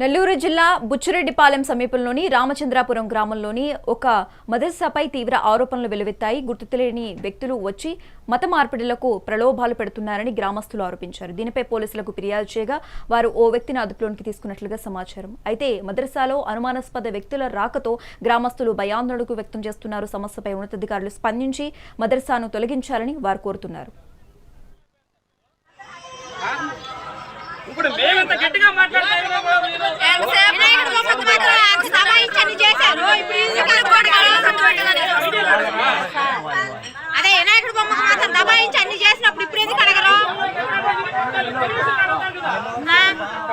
నెల్లూరు జిల్లా బుచ్చిరెడ్డిపాలెం సమీపంలోని రామచంద్రాపురం గ్రామంలోని ఒక మదర్సాపై తీవ్ర ఆరోపణలు వెలువెత్తాయి. గుర్తు తెలియని వ్యక్తులు వచ్చి మత మార్పిడులకు ప్రలోభాలు పెడుతున్నారని గ్రామస్తులు ఆరోపించారు. దీనిపై పోలీసులకు ఫిర్యాదు చేయగా వారు ఓ వ్యక్తిని అదుపులోనికి తీసుకున్నట్లుగా సమాచారం. అయితే మదర్సాలో అనుమానాస్పద వ్యక్తుల రాకతో గ్రామస్తులు భయాందోళనకు వ్యక్తం చేస్తున్నారు. సమస్యపై ఉన్నతాధికారులు స్పందించి మదర్సాను తొలగించాలని వారు కోరుతున్నారు. ఇప్పుడు మేమెంత గట్టిగా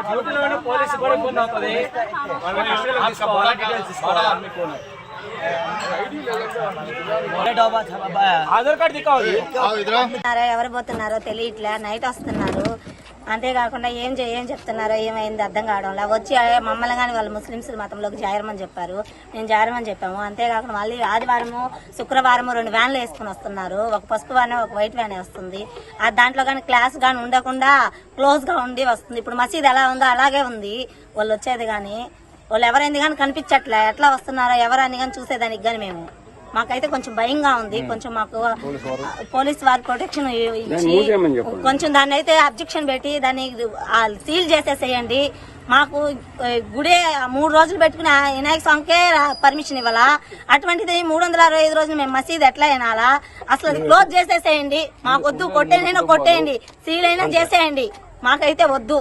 డ్యూటీలోనే పోలీసు కూడా ఇబ్బంది అవుతుంది. ఆధార్ కార్డు ఎవరు పోతున్నారో తెలియట్లే. నైట్ వస్తున్నారు. అంతేకాకుండా ఏం ఏం చెప్తున్నారో ఏమైంది అర్థం కావడంలా. వచ్చి మమ్మల్ని కానీ వాళ్ళు ముస్లిమ్స్ మతంలోకి జారమని చెప్పారు. మేము జారమని చెప్పాము. అంతేకాకుండా మళ్ళీ ఆదివారము శుక్రవారము రెండు వ్యాన్లు వేసుకుని వస్తున్నారు. ఒక పసుపు వ్యాన్ ఒక వైట్ వ్యాన్ వస్తుంది. ఆ దాంట్లో కానీ క్లాస్ కానీ ఉండకుండా క్లోజ్గా ఉండి వస్తుంది. ఇప్పుడు మసీద్ ఎలా ఉందో అలాగే ఉంది. వాళ్ళు వచ్చేది కానీ వాళ్ళు ఎవరైంది కానీ కనిపించట్లే. ఎట్లా వస్తున్నారో ఎవరని కానీ చూసేదానికి కానీ మేము. మాకైతే కొంచెం భయంగా ఉంది. కొంచెం మాకు పోలీస్ వారి. ప్రొటెక్షన్ ఇచ్చి కొంచెం దాన్ని అయితే అబ్జెక్షన్ పెట్టి దాన్ని సీల్ చేసేసేయండి. మాకు గుడే మూడు రోజులు పెట్టుకుని వినాయక స్వామికే పర్మిషన్ ఇవ్వాలా? అటువంటిది మూడు వందల అరవై ఐదు రోజులు మేము మసీద్ ఎట్లా వినాలా అసలు అది క్లోజ్ చేసేసేయండి. మాకు వద్దు కొట్టేనైనా కొట్టేయండి. సీల్ అయినా చేసేయండి. మాకైతే వద్దు.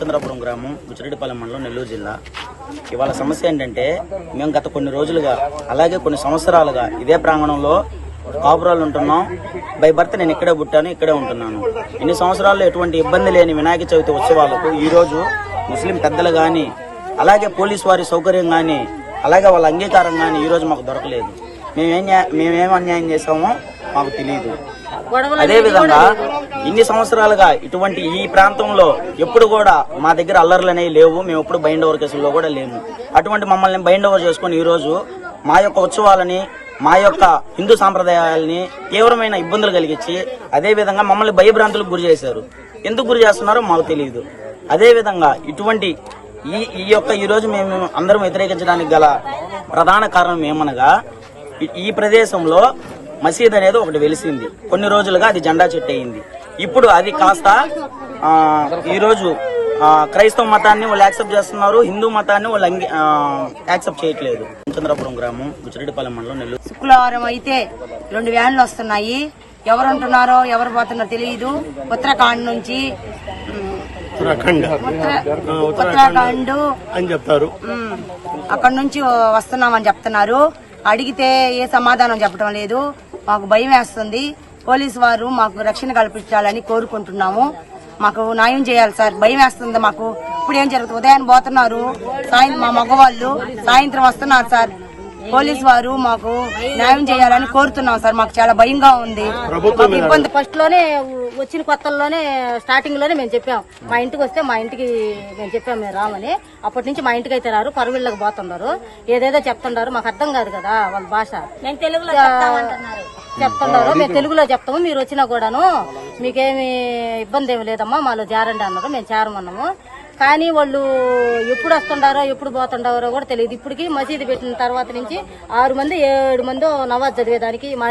చంద్రపురం గ్రామం బుచ్చిరెడ్డిపాలెం మండలం నెల్లూరు జిల్లా. ఇవాళ సమస్య ఏంటంటే మేము గత కొన్ని రోజులుగా అలాగే కొన్ని సంవత్సరాలుగా ఇదే ప్రాంగణంలో కాపురాలు ఉంటున్నాం. బై బర్త్ నేను ఇక్కడే పుట్టాను ఇక్కడే ఉంటున్నాను. ఇన్ని సంవత్సరాల్లో ఎటువంటి ఇబ్బంది లేని వినాయక చవితి ఉత్సవాలకు ఈరోజు ముస్లిం పెద్దలు కానీ అలాగే పోలీస్ వారి సౌకర్యం కానీ అలాగే వాళ్ళ అంగీకారం కానీ ఈ రోజు మాకు దొరకలేదు. మేమేం మేమేం అన్యాయం చేసామో మాకు తెలియదు అదే విధంగా ఇన్ని సంవత్సరాలుగా ఇటువంటి ఈ ప్రాంతంలో ఎప్పుడు కూడా మా దగ్గర అల్లర్లు అనేవి లేవు. మేము ఎప్పుడు బైండ్ ఓవర్ కేసుల్లో కూడా లేము. అటువంటి మమ్మల్ని బైండ్ ఓవర్ చేసుకొని ఈ రోజు మా యొక్క ఉత్సవాలని మా యొక్క హిందూ సాంప్రదాయాలని తీవ్రమైన ఇబ్బందులు కలిగించి అదే విధంగా మమ్మల్ని భయభ్రాంతులకు గురి చేశారు. ఎందుకు గురి చేస్తున్నారో మాకు తెలియదు అదే విధంగా ఇటువంటి ఈ ఈ యొక్క ఈ రోజు మేము అందరం వ్యతిరేకించడానికి గల ప్రధాన కారణం ఏమనగా ఈ- ఈ ప్రదేశంలో మసీద్ అనేది ఒకటి వెలిసింది. కొన్ని రోజులుగా అది జెండా చెట్టు అయింది ఇప్పుడు అది కాస్త ఆ, ఈరోజు ఆ, క్రైస్తవ మతాన్ని వాళ్ళు యాక్సెప్ట్ చేస్తున్నారు. హిందూ మతాన్ని వాళ్ళు అంగీ- యాక్సెప్ట్ చేయట్లేదు. చంద్రపురం గ్రామం బుచ్చిరెడ్డిపాలెం మండలం నెల్లూరు. శుక్రవారం అయితే రెండు వ్యాన్లు వస్తున్నాయి. ఎవరు ఉంటున్నారో ఎవరు పోతున్నారో తెలియదు. ఉత్తరాఖండ్ నుంచి ఉత్తరాఖండ్. అని చెప్తారు. అక్కడ నుంచి వస్తున్నామని చెప్తున్నారు. అడిగితే ఏ సమాధానం చెప్పడం లేదు. మాకు భయం వేస్తుంది. పోలీసు వారు మాకు రక్షణ కల్పించాలని కోరుకుంటున్నాము. మాకు న్యాయం చేయాలి సార్. భయం వేస్తుంది మాకు. ఇప్పుడు ఏం జరుగుతుంది? ఉదయాన్ని పోతున్నారు. సాయంత్రం మా మగవాళ్ళు సాయంత్రం వస్తున్నారు సార్. పోలీసు వారు మాకు న్యాయం చేయాలని కోరుతున్నాం సార్. మాకు చాలా భయంగా ఉంది. మాకు ఇబ్బంది ఫస్ట్లోనే వచ్చిన కొత్తల్లోనే స్టార్టింగ్లోనే మేము చెప్పాం. మా ఇంటికి వస్తే మా ఇంటికి మేము చెప్పాం మేము రామని. అప్పటి నుంచి మా ఇంటికి అయితే రారు పరువిళ్ళకి పోతున్నారు ఏదేదో చెప్తున్నారు మాకు అర్థం కాదు కదా వాళ్ళ భాష. మేము తెలుగులో చెప్తున్నారు మేము తెలుగులో చెప్తాము. మీరు వచ్చినా కూడాను మీకేమి ఇబ్బంది ఏమి లేదమ్మా. మాలో చేరండి అన్నారు. మేము చేరమన్నాము. కానీ వాళ్ళు ఎప్పుడు వస్తుండారో ఎప్పుడు పోతుండారో కూడా తెలియదు. ఇప్పటికి మసీదు పెట్టిన తర్వాత నుంచి ఆరు మంది ఏడు మంది నవాజ్ చదివేదానికి మారారు.